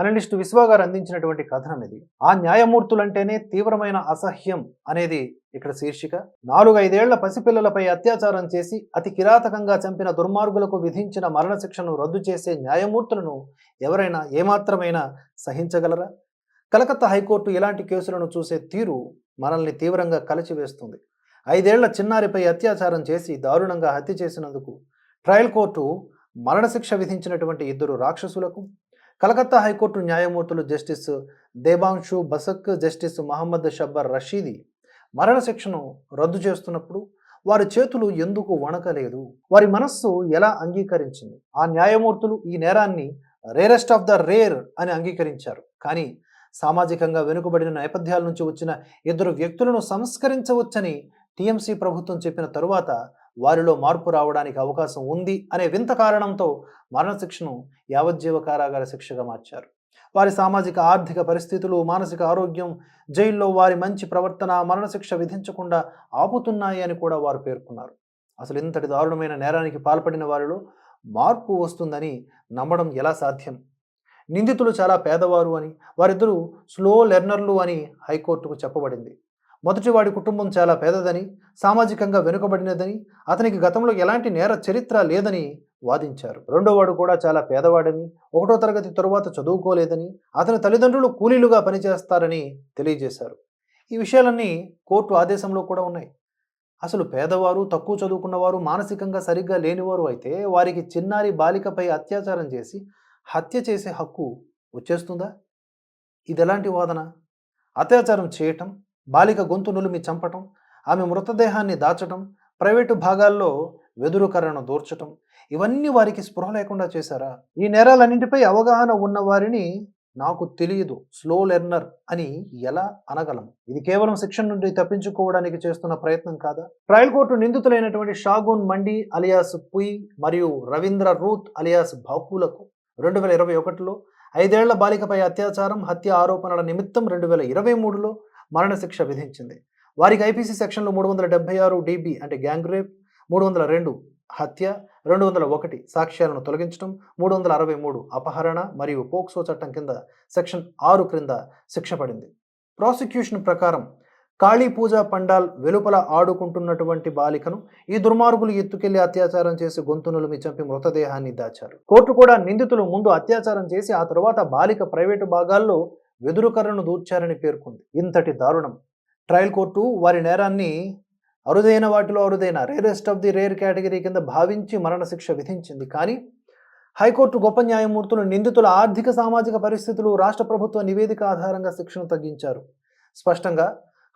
Analyst విశ్వ గారు అందించినటువంటి కథనం ఇది. ఆ న్యాయమూర్తులంటేనే తీవ్రమైన అసహ్యం అనేది ఇక్కడ శీర్షిక. నాలుగు ఐదేళ్ళ పసిపిల్లలపై అత్యాచారం చేసి అతి కిరాతకంగా చంపిన దుర్మార్గులకు విధించిన మరణశిక్షను రద్దు చేసే న్యాయమూర్తులను ఎవరైనా ఏమాత్రమైనా సహించగలరా? కలకత్తా హైకోర్టు ఇలాంటి కేసులను చూసే తీరు మనల్ని తీవ్రంగా కలిచివేస్తుంది. ఐదేళ్ళ చిన్నారిపై అత్యాచారం చేసి దారుణంగా హత్య చేసినందుకు ట్రయల్ కోర్టు మరణశిక్ష విధించినటువంటి ఇద్దరు రాక్షసులకు కలకత్తా హైకోర్టు న్యాయమూర్తులు జస్టిస్ దేబాంశు బసక్ జస్టిస్ మహమ్మద్ షబ్బర్ రషీది మరణశిక్షను రద్దు చేస్తున్నప్పుడు వారి చేతులు ఎందుకు వణకలేదు? వారి మనస్సు ఎలా అంగీకరించింది? ఆ న్యాయమూర్తులు ఈ నేరాన్ని రేరెస్ట్ ఆఫ్ ద రేర్ అని అంగీకరించారు. కానీ సామాజికంగా వెనుకబడిన నేపథ్యాల నుంచి వచ్చిన ఇద్దరు వ్యక్తులను సంస్కరించవచ్చని టీఎంసీ ప్రభుత్వం చెప్పిన తరువాత వారిలో మార్పు రావడానికి అవకాశం ఉంది అనే వింత కారణంతో మరణశిక్షను యావజ్జీవ కారాగార శిక్షగా మార్చారు. వారి సామాజిక ఆర్థిక పరిస్థితులు మానసిక ఆరోగ్యం జైల్లో వారి మంచి ప్రవర్తన మరణశిక్ష విధించకుండా ఆపుతున్నాయి అని కూడా వారు పేర్కొన్నారు. అసలు ఇంతటి దారుణమైన నేరానికి పాల్పడిన వారిలో మార్పు వస్తుందని నమ్మడం ఎలా సాధ్యం? నిందితులు చాలా పేదవారు అని వారిద్దరూ స్లో లెర్నర్లు అని హైకోర్టుకు చెప్పబడింది. మొదటివాడి కుటుంబం చాలా పేదదని సామాజికంగా వెనుకబడినదని అతనికి గతంలో ఎలాంటి నేర చరిత్ర లేదని వాదించారు. రెండోవాడు కూడా చాలా పేదవాడని ఒకటో తరగతి తరువాత చదువుకోలేదని అతని తల్లిదండ్రులు కూలీలుగా పనిచేస్తారని తెలియజేశారు. ఈ విషయాలన్నీ కోర్టు ఆదేశంలో కూడా ఉన్నాయి. అసలు పేదవారు తక్కువ చదువుకున్నవారు మానసికంగా సరిగ్గా లేనివారు అయితే వారికి చిన్నారి బాలికపై అత్యాచారం చేసి హత్య చేసే హక్కు వచ్చేస్తుందా? ఇది ఎలాంటి వాదన? అత్యాచారం చేయటం బాలిక గొంతు నులిమి చంపటం ఆమె మృతదేహాన్ని దాచటం ప్రైవేటు భాగాల్లో వెదురుకరణను దూర్చటం ఇవన్నీ వారికి స్పృహ లేకుండా చేశారా? ఈ నేరాలన్నింటిపై అవగాహన ఉన్న వారిని నాకు తెలియదు. స్లో లెర్నర్ అని ఎలా అనగలం? ఇది కేవలం శిక్షణ నుండి తప్పించుకోవడానికి చేస్తున్న ప్రయత్నం కాదా? ట్రయల్ కోర్టు నిందితులైనటువంటి షాగూన్ మండి అలియాస్ పుయ్ మరియు రవీంద్ర రూత్ అలియాస్ బాకులకు రెండు వేల ఇరవై ఒకటిలో ఐదేళ్ళ బాలికపై అత్యాచారం హత్య ఆరోపణల నిమిత్తం రెండు వేల ఇరవై మూడులో మరణశిక్ష విధించింది. వారికి ఐపీసీ సెక్షన్లు మూడు వందల డెబ్బై ఆరు డిబి అంటే గ్యాంగ్ రేప్ మూడు వందల రెండు హత్య రెండు వందల ఒకటి సాక్ష్యాలను తొలగించడం మూడు వందల అరవై మూడు అపహరణ మరియు పోక్సో చట్టం కింద సెక్షన్ ఆరు క్రింద శిక్ష పడింది. ప్రాసిక్యూషన్ ప్రకారం కాళీ పూజా పండాల్ వెలుపల ఆడుకుంటున్నటువంటి బాలికను ఈ దుర్మార్గులు ఎత్తుకెళ్ళి అత్యాచారం చేసి గొంతునులు చంపి మృతదేహాన్ని దాచారు. కోర్టు కూడా నిందితులు ముందు అత్యాచారం చేసి ఆ తరువాత బాలిక ప్రైవేటు భాగాల్లో వెదురుకర్రను దూర్చారని పేర్కొంది. ఇంతటి దారుణం. ట్రయల్ కోర్టు వారి నేరాన్ని అరుదైన వాటిలో అరుదైన rarest of the rare category కింద భావించి మరణశిక్ష విధించింది. కానీ హైకోర్టు గొప్ప న్యాయమూర్తులు నిందితుల ఆర్థిక సామాజిక పరిస్థితులు రాష్ట్ర ప్రభుత్వ నివేదిక ఆధారంగా శిక్షను తగ్గించారు. స్పష్టంగా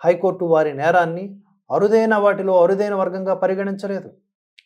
హైకోర్టు వారి నేరాన్ని అరుదైన వాటిలో అరుదైన వర్గంగా పరిగణించలేదు.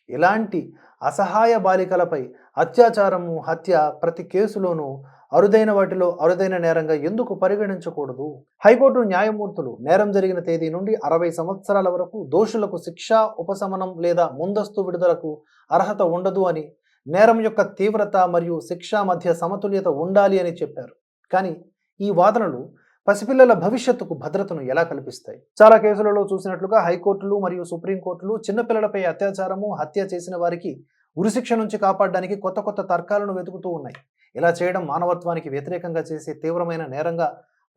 ఇలాంటి అసహాయ బాలికలపై అత్యాచారము హత్య ప్రతి కేసులోనూ అరుదైన వాటిలో అరుదైన నేరంగా ఎందుకు పరిగణించకూడదు? హైకోర్టు న్యాయమూర్తులు నేరం జరిగిన తేదీ నుండి అరవై సంవత్సరాల వరకు దోషులకు శిక్షా ఉపశమనం లేదా ముందస్తు విడుదలకు అర్హత ఉండదు అని నేరం యొక్క తీవ్రత మరియు శిక్ష మధ్య సమతుల్యత ఉండాలి అని చెప్పారు. కానీ ఈ వాదనలు పసిపిల్లల భవిష్యత్తుకు భద్రతను ఎలా కల్పిస్తాయి? చాలా కేసులలో చూసినట్లుగా హైకోర్టులు మరియు సుప్రీంకోర్టులు చిన్నపిల్లలపై అత్యాచారము హత్య చేసిన వారికి ఉరిశిక్ష నుంచి కాపాడడానికి కొత్త కొత్త తర్కాలను వెతుకుతూ ఉన్నాయి. ఇలా చేయడం మానవత్వానికి వ్యతిరేకంగా చేసే తీవ్రమైన నేరంగా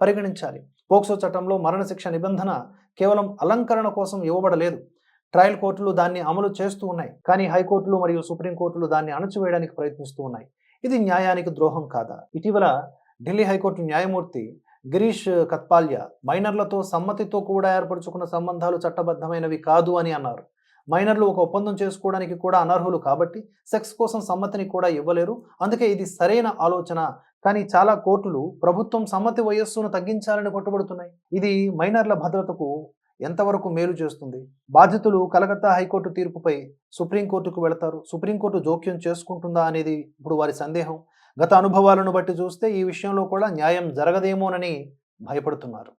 పరిగణించాలి. పోక్సో చట్టంలో మరణశిక్ష నిబంధన కేవలం అలంకరణ కోసం ఇవ్వబడలేదు. ట్రయల్ కోర్టులు దాన్ని అమలు చేస్తూ ఉన్నాయి. కానీ హైకోర్టులు మరియు సుప్రీంకోర్టులు దాన్ని అణచివేయడానికి ప్రయత్నిస్తూ ఉన్నాయి. ఇది న్యాయానికి ద్రోహం కాదా? ఇటీవల ఢిల్లీ హైకోర్టు న్యాయమూర్తి గిరీష్ కత్పాల్య మైనర్లతో సమ్మతితో కూడా ఏర్పరచుకున్న సంబంధాలు చట్టబద్ధమైనవి కాదు అని అన్నారు. మైనర్లు ఒక ఒప్పందం చేసుకోవడానికి కూడా అనర్హులు కాబట్టి సెక్స్ కోసం సమ్మతిని కూడా ఇవ్వలేరు. అందుకే ఇది సరైన ఆలోచన. కానీ చాలా కోర్టులు ప్రభుత్వం సమ్మతి వయస్సును తగ్గించాలని పట్టుబడుతున్నాయి ఇది మైనర్ల భద్రతకు ఎంతవరకు మేలు చేస్తుంది? బాధితులు కలకత్తా హైకోర్టు తీర్పుపై సుప్రీంకోర్టుకు వెళతారు. సుప్రీంకోర్టు జోక్యం చేసుకుంటుందా అనేది ఇప్పుడు వారి సందేహం. గత అనుభవాలను బట్టి చూస్తే ఈ విషయంలో కూడా న్యాయం జరగదేమోనని భయపడుతున్నారు.